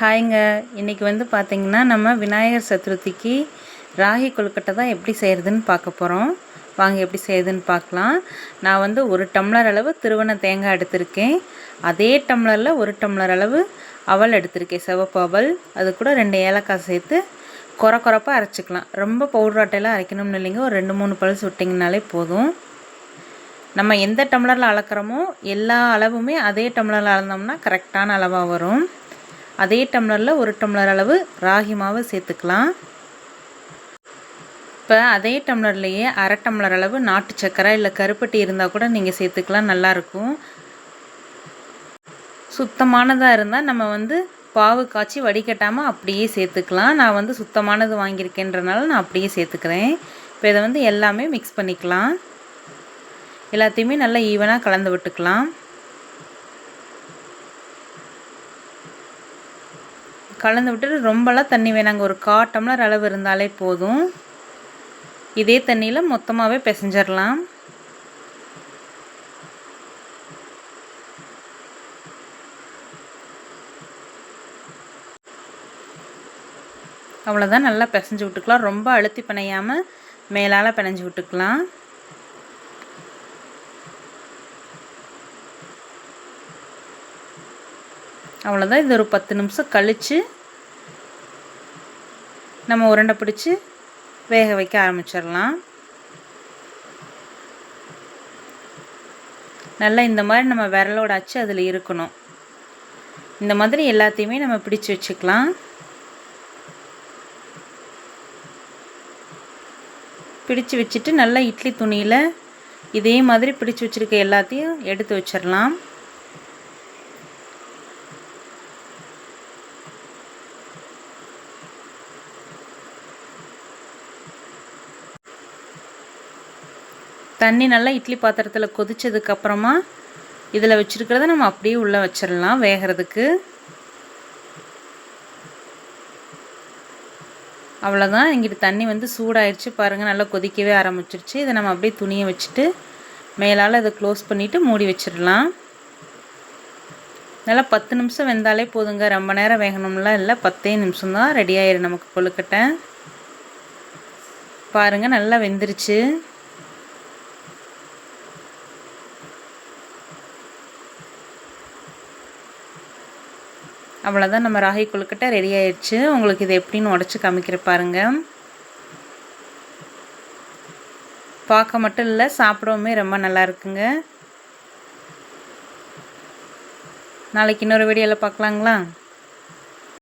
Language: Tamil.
ஹாய்ங்க. இன்றைக்கி வந்து பார்த்திங்கன்னா நம்ம விநாயகர் சதுர்த்திக்கு ராகி கொழுக்கட்டை தான் எப்படி செய்கிறதுன்னு பார்க்க போகிறோம் வாங்க எப்படி செய்யுதுன்னு பார்க்கலாம். நான் வந்து ஒரு டம்ளர் அளவு திருவண்ண தேங்காய் எடுத்திருக்கேன். அதே டம்ளரில் ஒரு டம்ளர் அளவு அவல் எடுத்திருக்கேன் சிவப்பு அவல். அது கூட ரெண்டு ஏலக்காய் சேர்த்து குறை குறப்பாக அரைச்சிக்கலாம். ரொம்ப பவுடர் அட்டையெல்லாம் அரைக்கணும்னு இல்லைங்க. ஒரு ரெண்டு மூணு பல்ஸ் விட்டிங்கனாலே போதும். நம்ம எந்த டம்ளரில் அளக்கிறோமோ எல்லா அளவுமே அதே டம்ளரில் அளந்தோம்னா கரெக்டான அளவாக வரும். அதே டம்ளரில் ஒரு டம்ளர் அளவு ராகி மாவு சேர்த்துக்கலாம். இப்போ அதே டம்ளர்லேயே அரை டம்ளர் அளவு நாட்டு சக்கரை இல்லை கருப்பட்டி இருந்தால் கூட நீங்கள் சேர்த்துக்கலாம் நல்லாயிருக்கும் சுத்தமானதாக இருந்தால் நம்ம வந்து பாவு காய்ச்சி வடிகட்டாமல் அப்படியே சேர்த்துக்கலாம். நான் வந்து சுத்தமானது வாங்கியிருக்கேன்றனால நான் அப்படியே சேர்த்துக்கிறேன். இப்போ இதை வந்து எல்லாமே மிக்ஸ் பண்ணிக்கலாம். எல்லாத்தையுமே நல்லா ஈவனாக கலந்து விட்டுக்கலாம். கலந்து விட்டுட்டு ரொம்பலாம் தண்ணி வேணாங்க. ஒரு கா டம்ளர் அளவு இருந்தாலே போதும். இதே தண்ணியில் மொத்தமாகவே பிசைஞ்சிடலாம் அவ்வளோதான் நல்லா பிசைஞ்சு விட்டுக்கலாம். ரொம்ப அழுத்தி பிணையாமல் மேலால் பிணைஞ்சு விட்டுக்கலாம். அவ்வளோதான் இது ஒரு பத்து நிமிஷம் கழித்து நம்ம உருண்டை பிடிச்சி வேக வைக்க ஆரம்பிச்சிடலாம். நல்லா இந்த மாதிரி நம்ம விரலோட அச்சு அதில் இருக்கணும். இந்த மாதிரி எல்லாத்தையுமே நம்ம பிடிச்சி வச்சுக்கலாம். பிடிச்சு வச்சுட்டு நல்லா இட்லி துணியில் இதே மாதிரி பிடிச்சி வச்சுருக்க எல்லாத்தையும் எடுத்து வச்சிடலாம். தண்ணி நல்லா இட்லி பாத்திரத்தில் கொதித்ததுக்கப்புறமா இதில் வச்சுருக்கிறத நம்ம அப்படியே உள்ளே வச்சிடலாம் வேகிறதுக்கு. அவ்வளோதான் இங்கிட்டு தண்ணி வந்து சூடாயிடுச்சு பாருங்கள் நல்லா கொதிக்கவே ஆரம்பிச்சிருச்சு. இதை நம்ம அப்படியே துணியை வச்சுட்டு மேலால் இதை க்ளோஸ் பண்ணிவிட்டு மூடி வச்சிடலாம் நல்லா பத்து நிமிஷம் வெந்தாலே போதுங்க. ரொம்ப நேரம் வேகணும்லாம் இல்லை. பத்தே நிமிஷம் தான் ரெடி ஆயிடும் நமக்கு கொழுக்கட்டை. பாருங்கள் நல்லா வெந்துருச்சு. அவ்வளோதான் நம்ம ராகி கொழுக்கட்டை ரெடி ஆயிடுச்சு. உங்களுக்கு இது எப்படின்னு உடச்சி காமிக்கிற பாருங்க. பார்க்க மட்டும் இல்லை சாப்பிடவுமே ரொம்ப நல்லா இருக்குங்க. நாளைக்கு இன்னொரு வீடியோவில் பார்க்கலாங்களா?